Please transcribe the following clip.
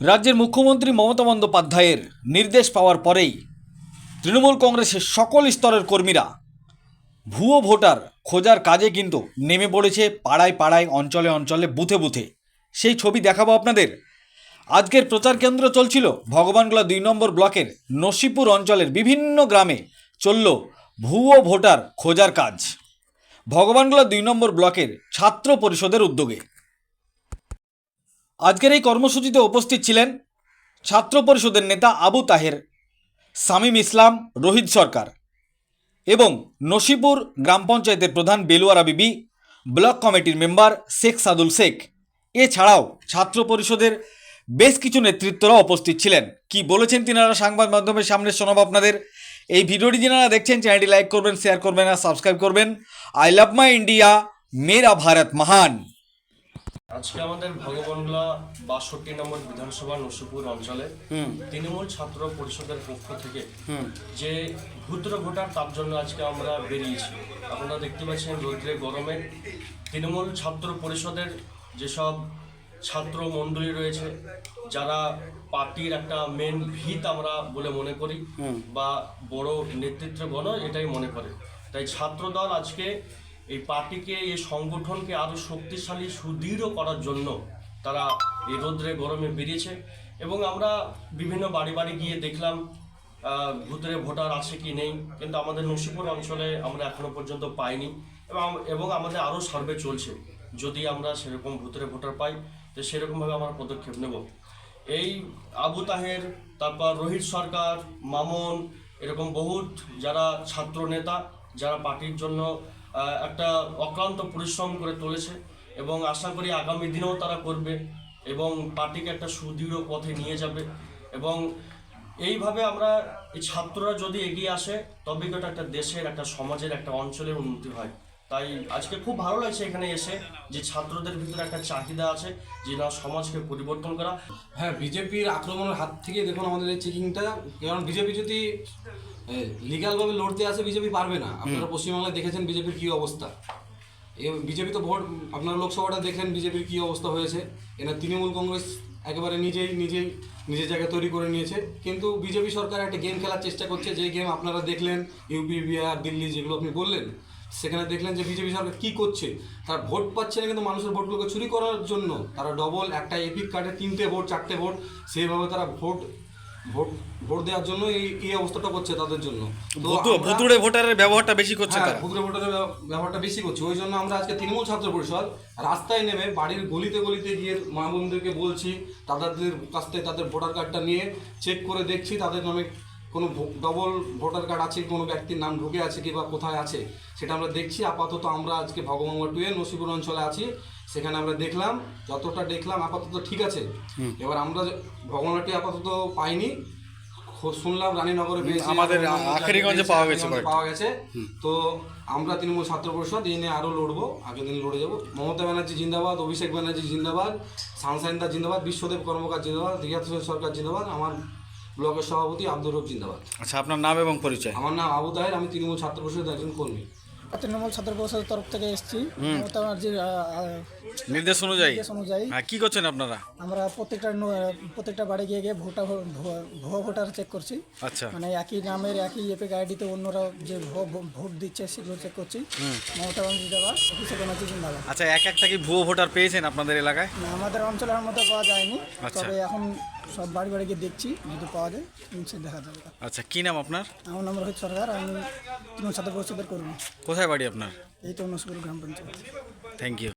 রাজ্যের মুখ্যমন্ত্রী মমতা বন্দ্যোপাধ্যায়ের নির্দেশ পাওয়ার পরেই তৃণমূল কংগ্রেসের সকল স্তরের কর্মীরা ভুয়ো ভোটার খোঁজার কাজে কিন্তু নেমে পড়েছে পাড়ায় পাড়ায়, অঞ্চলে অঞ্চলে, বুথে বুথে। সেই ছবি দেখাবো আপনাদের। আজকের প্রচার কেন্দ্র চলছিল ভগবানগোলা দুই নম্বর ব্লকের নসিপুর অঞ্চলের বিভিন্ন গ্রামে চলল ভুয়ো ভোটার খোঁজার কাজ। ভগবানগোলা দুই নম্বর ব্লকের ছাত্র পরিষদের উদ্যোগে। আজকের এই কর্মসূচিতে উপস্থিত ছিলেন ছাত্র পরিষদের নেতা আবু তাহের সামিম ইসলাম, রোহিত সরকার এবং নসিপুর গ্রাম পঞ্চায়েতের প্রধান বেলুয়ারা বিবি, ব্লক কমিটির মেম্বার শেখ সাদুল শেখ। এছাড়াও ছাত্র পরিষদের বেশ কিছু নেতৃত্বরা উপস্থিত ছিলেন। কি বলেছেন তিনারা সংবাদ মাধ্যমের সামনে শোনাব আপনাদের। এই ভিডিওটি যারা দেখছেন, চ্যানেলটি লাইক করবেন, শেয়ার করবেন আর সাবস্ক্রাইব করবেন। আই লাভ মাই ইন্ডিয়া, মেরা ভারত মহান। আজকে আমাদের ভগবানগোলা বাষট্টি নম্বর বিধানসভা নসিপুর অঞ্চলে তৃণমূল ছাত্র পরিষদের পক্ষ থেকে যে ভূত্র ভোটার তার জন্য আজকে আমরা বেরিয়েছি। আপনারা দেখতে পাচ্ছেন রৌদ্রে গরমে তৃণমূল ছাত্র পরিষদের যেসব ছাত্র মণ্ডলী রয়েছে যারা পার্টির একটা মেন ভিত আমরা বলে মনে করি বা বড় নেতৃত্বগণ এটাই মনে করে। তাই ছাত্রদল আজকে এই পার্টিকে, এই সংগঠনকে আরও শক্তিশালী, সুদৃঢ় করার জন্য তারা এই রোদ্রে, গরমে বেরিয়েছে। এবং আমরা বিভিন্ন বাড়ি বাড়ি গিয়ে দেখলাম ভূতের ভোটার আছে কি নেই, কিন্তু আমাদের নসিপুর অঞ্চলে আমরা এখনও পর্যন্ত পাইনি। এবং এবং আমাদের আরও সার্ভে চলছে, যদি আমরা সেরকম ভূতের ভোটার পাই, তো সেরকমভাবে আমরা পদক্ষেপ নেব। এই আবু তাহের, তারপর রোহিত সরকার, মামুন, এরকম বহুত যারা ছাত্র নেতা, যারা পার্টির জন্য একটা অক্লান্ত পরিশ্রম করে তুলেছে এবং আশা করি আগামী দিনেও তারা করবে এবং পার্টিকে একটা সুদৃঢ় পথে নিয়ে যাবে এবং এইভাবে আমরা এই ছাত্ররা যদি এগিয়ে আসে তবে কিন্তু একটা দেশের, একটা সমাজের, একটা অঞ্চলের উন্নতি হয়। তাই আজকে খুব ভালো লাগছে এখানে এসে যে ছাত্রদের ভিতরে একটা চাহিদা আছে যে না সমাজকে পরিবর্তন করা। হ্যাঁ বিজেপির আক্রমণের হাত থেকে দেখুন আমাদের এই চেকিংটা কারণ বিজেপি যদি লিগালভাবে লড়তে আসে বিজেপি পারবে না। আপনারা পশ্চিমবাংলায় দেখেছেন বিজেপির কী অবস্থা। বিজেপি তো ভোট আপনারা লোকসভাটা দেখলেন বিজেপির কী অবস্থা হয়েছে। এনার তৃণমূল কংগ্রেস একেবারে নিজেই নিজেই নিজের জায়গা তৈরি করে নিয়েছে। কিন্তু বিজেপি সরকার একটা গেম খেলার চেষ্টা করছে যে গেম আপনারা দেখলেন ইউপি বিহার দিল্লি যেগুলো আপনি বললেন সেখানে দেখলেন যে বিজেপি সরকার কী করছে? তারা ভোট পাচ্ছে না কিন্তু মানুষের ভোটগুলোকে চুরি করার জন্য। তারা ডবল একটা এপিক কার্ডে তিনটে ভোট চারটে ভোট সেইভাবে তারা ভোট ভোট ভোট দেওয়ার জন্য এই এই অবস্থাটা করছে তাদের জন্য। ভুতুড়ে ভোটারের ব্যবহারটা বেশি করছে হ্যাঁ, তারা। ভুতুড়ে ভোটারের ব্যবহারটা বেশি করছে। ওই জন্য আমরা আজকে তৃণমূল ছাত্র পরিষদ রাস্তায় নেমে বাড়ির গলিতে গলিতে গিয়ে মা বোনদেরকে বলছি তাদের কাছ থেকে তাদের ভোটার কার্ডটা নিয়ে চেক করে দেখছি তাদের নামে কোনো ডবল ভোটার কার্ড আছে কোনো ব্যক্তির নাম ঢুকে আছে কি বা কোথায় আছে সেটা আমরা দেখছি। আপাতত আমরা আজকে ভগবান টুয়ে নসিপুর অঞ্চলে আছি। সেখানে আমরা দেখলাম যতটা দেখলাম আপাতত ঠিক আছে। এবার আমরা ভগবানটি আপাতত পাইনি। শুনলাম রানীনগরে পেয়েছি আমাদের আখেরিগঞ্জে পাওয়া গেছে পাওয়া গেছে। তো আমরা তৃণমূল ছাত্র পরিষদ এই নিয়ে আরও লড়বো আগের দিন লড়ে যাব। মমতা ব্যানার্জি জিন্দাবাদ অভিষেক ব্যানার্জি জিন্দাবাদ সানসাইন্দা জিন্দাবাদ বিশ্বদেব কর্মকার জিন্দাবাদ রিয়াত সরকার জিন্দাবাদ আমার ব্লকের সভাপতি আব্দুর রব জিন্দাবাদ। আচ্ছা আপনার নাম এবং পরিচয়? আমার নাম আবু তাহের আমি তৃণমূল ছাত্র পরিষদের একজন কর্মী। তৃণমূল ছাত্র পরিষদের তরফ থেকে এসেছি। আহ, নির্দেশ অনুযায়ী? নির্দেশ অনুযায়ী। হ্যাঁ কি করছেন আপনারা? আমরা প্রত্যেকটা প্রত্যেকটা বাড়ি গিয়ে গিয়ে ভোটার ভুয়া- ভোটার চেক করছি। আচ্ছা। মানে একই নামের একই এপিক আইডিতে অন্যরা যে ভোট দিচ্ছে সেগুলো চেক করছি। মমতা জিন্দাবাদ অভিষেক ব্যানার্জি জিন্দাবাদ আচ্ছা এক একটা কি ভুয়ো ভোটার পেয়েছেন আপনাদের এলাকায়? না, আমাদের অঞ্চলের মধ্যে পাওয়া যায়নি। আচ্ছা। তবে এখন সব বাড়ি বাড়ি গিয়ে দেখছি যদি পাওয়া যায় সে দেখা যাবে। আচ্ছা কি নাম আপনার? আমার নাম রোহিত সরকার আমি তৃণমূল ছাত্র পরিষদের কর্মী। কোথায় বাড়ি আপনার? এই তো নসপুর গ্রাম পঞ্চায়েত। Thank you